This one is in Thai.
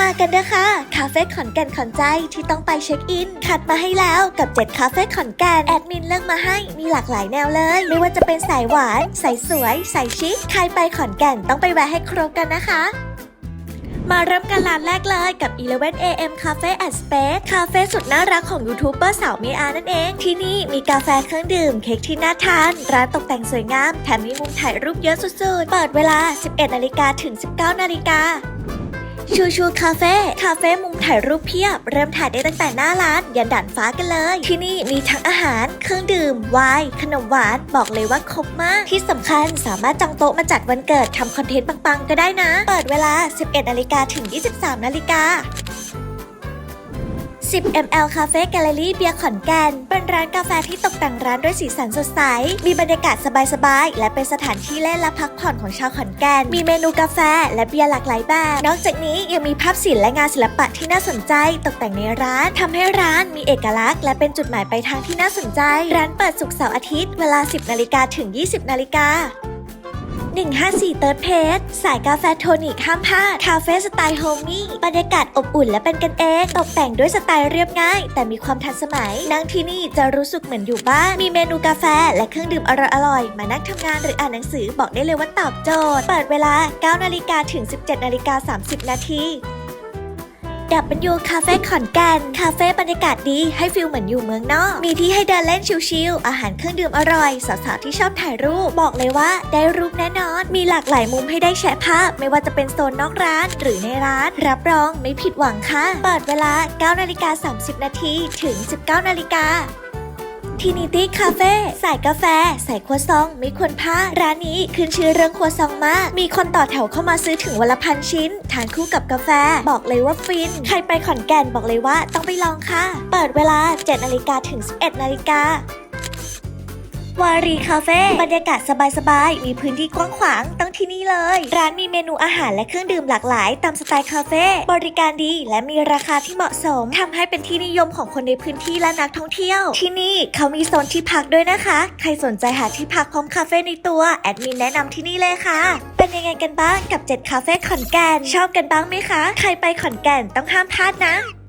มากันเด้อค่ะคาเฟ่ขอนแก่นขอนใจที่ต้องไปเช็คอิน คัดมาให้แล้วกับ 7 คาเฟ่ขอนแก่น แอดมินเลือกมาให้มีหลากหลายแนวเลย ไม่ว่าจะเป็นสายหวาน สายสวย สายชิค ใครไปขอนแก่นต้องไปแวะให้ครบกันนะคะมาเริ่มกันร้านแรกเลยกับ 11 AM Cafe and Space คาเฟ่สุดน่ารักของยูทูบเบอร์สาวเมอานั่นเอง ที่นี่มีกาแฟเครื่องดื่ม เค้กที่น่าทาน ร้านตกแต่งสวยงาม แถมมีมุมถ่ายรูปเยอะสุดๆ เปิดเวลา 11 นาฬิกาถึง 19 นาฬิกา ชูชูคาเฟ่คาเฟ่มุมถ่ายรูปเพียบ เริ่มถ่ายได้ตั้งแต่หน้าร้าน ยันด่านฟ้ากันเลย ที่นี่มีทั้งอาหาร เครื่องดื่มไวน์ขนมหวานบอกเลยว่าครบมาก ที่สำคัญสามารถจองโต๊ะมาจัดวันเกิดทำคอนเทนต์ปังๆ ก็ได้นะ เปิดเวลา 11นาฬิกาถึง 23นาฬิกา 10 ml Cafe Gallery เบียร์ขอนแก่น เป็นร้านกาแฟที่ตกแต่งร้านด้วยสีสันสดใส มีบรรยากาศสบายๆ และเป็นสถานที่เล่นและพักผ่อนของชาวขอนแก่น มีเมนูกาแฟและเบียร์หลากหลายแบบ นอกจากนี้ยังมีภาพศิลป์และงานศิลปะที่น่าสนใจ ตกแต่งในร้านทำให้ร้านมีเอกลักษณ์และเป็นจุดหมายปลายทางที่น่าสนใจ ร้านเปิดศุกร์เสาร์อาทิตย์ เวลา 10นาฬิกาถึง 20นาฬิกา 154เติร์ดเพจสายกาแฟโทนิกห้ามพลาด คาเฟ่สไตล์โฮมี่บรรยากาศอบอุ่นและเป็นกันเอง ตกแต่งด้วยสไตล์เรียบง่าย แต่มีความทันสมัย นั่งที่นี่จะรู้สึกเหมือนอยู่บ้าน มีเมนูกาแฟและเครื่องดื่มอร่อยๆ มานั่งทำงานหรืออ่านหนังสือบอกได้เลยว่าตอบโจทย์ เปิดเวลา 9 นาฬิกาถึง 17 นาฬิกา 30 นาที ดับเป็นยูคาเฟ่ขอนแก่น คาเฟ่บรรยากาศดีให้ฟิลเหมือนอยู่เมืองนอก มีที่ให้เดินเล่นชิลๆ อาหารเครื่องดื่มอร่อย สาวๆที่ชอบถ่ายรูป บอกเลยว่าได้รูปแน่นอน มีหลากหลายมุมให้ได้แชะภาพ ไม่ว่าจะเป็นโซนนอกร้าน หรือในร้าน รับรองไม่ผิดหวังค่ะ เปิดเวลา9นาฬิกา30 นาทีถึง 19นาฬิกา ทีนิตี้คาเฟ่สายกาแฟใส่ครัวซอง ไม่ควรพลาดร้านนี้ขึ้นชื่อเรื่องครัวซองมาก มีคนต่อแถวเข้ามาซื้อถึงวันละพันชิ้น ทานคู่กับกาแฟ บอกเลยว่าฟิน ใครไปขอนแก่นบอกเลยว่าต้องไปลองค่ะ เปิดเวลา7นาฬิกาถึง 11นาฬิกา วารีคาเฟ่บรรยากาศสบายๆ มีพื้นที่กว้างขวางต้องที่นี่เลย ร้านมีเมนูอาหารและเครื่องดื่มหลากหลาย ตามสไตล์คาเฟ่บริการดีและมีราคาที่เหมาะสมทำให้เป็นที่นิยมของคนในพื้นที่และนักท่องเที่ยว ที่นี่เขามีโซนที่พักด้วยนะคะ ใครสนใจหาที่พักพร้อมคาเฟ่ในตัวแอดมินแนะนำที่นี่เลยค่ะ เป็นยังไงกันบ้างกับ7คาเฟ่ขอนแก่นชอบกันบ้างไหมคะ ใครไปขอนแก่นต้องห้ามพลาดนะ